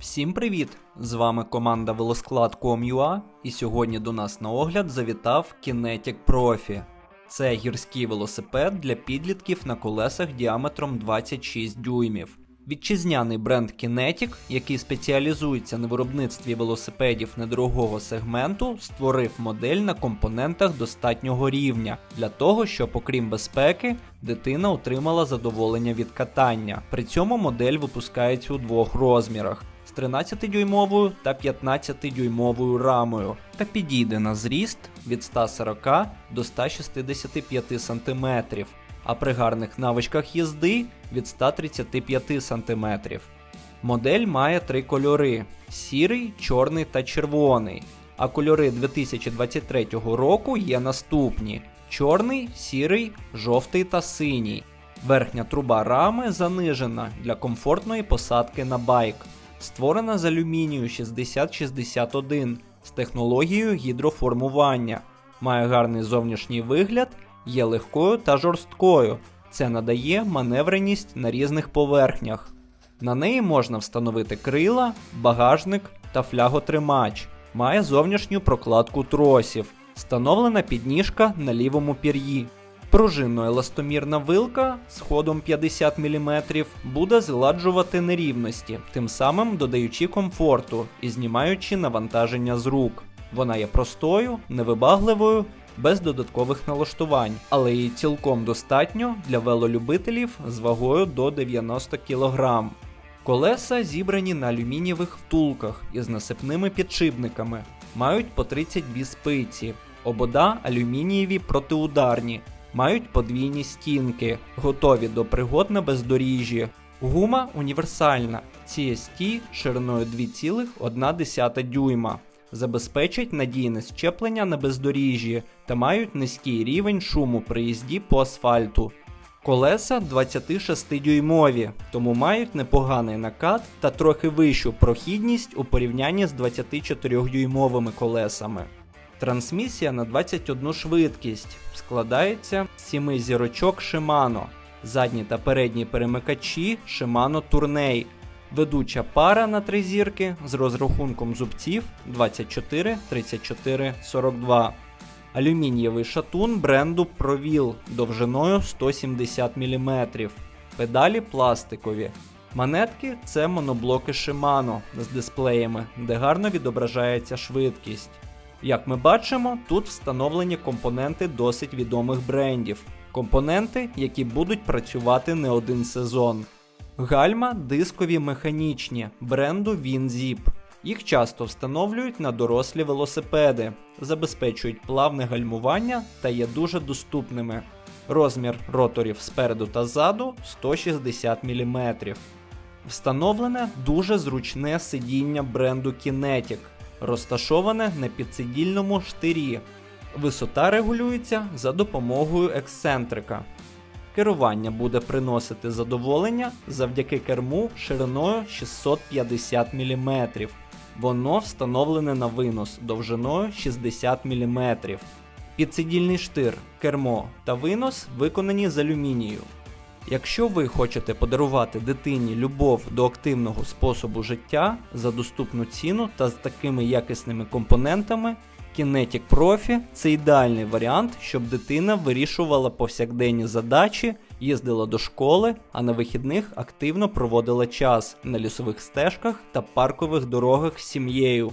Всім привіт! З вами команда Велосклад.com.ua і сьогодні до нас на огляд завітав Kinetic Profi. Це гірський велосипед для підлітків на колесах діаметром 26 дюймів. Вітчизняний бренд Kinetic, який спеціалізується на виробництві велосипедів недорогого сегменту, створив модель на компонентах достатнього рівня для того, щоб, окрім безпеки, дитина отримала задоволення від катання. При цьому модель випускається у двох розмірах з 13-дюймовою та 15-дюймовою рамою та підійде на зріст від 140 до 165 см, а при гарних навичках їзди від 135 см. Модель має три кольори: сірий, чорний та червоний. А кольори 2023 року є наступні: чорний, сірий, жовтий та синій. Верхня труба рами занижена для комфортної посадки на байк. Створена з алюмінію 6061 з технологією гідроформування. Має гарний зовнішній вигляд, є легкою та жорсткою. Це надає маневреність на різних поверхнях. На неї можна встановити крила, багажник та фляготримач. Має зовнішню прокладку тросів. Встановлена підніжка на лівому пір'ї. Пружинно-еластомірна вилка з ходом 50 мм буде згладжувати нерівності, тим самим додаючи комфорту і знімаючи навантаження з рук. Вона є простою, невибагливою, без додаткових налаштувань, але її цілком достатньо для велолюбителів з вагою до 90 кг. Колеса зібрані на алюмінієвих втулках із насипними підшипниками, мають по 32 спиці, обода алюмінієві протиударні, мають подвійні стінки, готові до пригод на бездоріжжі. Гума універсальна, CST шириною 2,1 дюйма. Забезпечать надійне щеплення на бездоріжжі та мають низький рівень шуму при їзді по асфальту. Колеса 26-дюймові, тому мають непоганий накат та трохи вищу прохідність у порівнянні з 24-дюймовими колесами. Трансмісія на 21 швидкість складається з 7 зірочок Shimano, задні та передні перемикачі Shimano Tourney, ведуча пара на три зірки з розрахунком зубців 24, 34, 42. Алюмінієвий шатун бренду Provil довжиною 170 мм. Педалі пластикові. Манетки це моноблоки Shimano з дисплеями, де гарно відображається швидкість. Як ми бачимо, тут встановлені компоненти досить відомих брендів. Компоненти, які будуть працювати не один сезон. Гальма дискові механічні бренду WinZip. Їх часто встановлюють на дорослі велосипеди, забезпечують плавне гальмування та є дуже доступними. Розмір роторів спереду та ззаду 160 мм. Встановлене дуже зручне сидіння бренду Kinetic, розташоване на підсидільному штирі. Висота регулюється за допомогою ексцентрика. Керування буде приносити задоволення завдяки керму шириною 650 мм. Воно встановлене на винос довжиною 60 мм. Підсидільний штир, кермо та винос виконані з алюмінію. Якщо ви хочете подарувати дитині любов до активного способу життя за доступну ціну та з такими якісними компонентами, Kinetic Profi це ідеальний варіант, щоб дитина вирішувала повсякденні задачі, їздила до школи, а на вихідних активно проводила час на лісових стежках та паркових дорогах з сім'єю.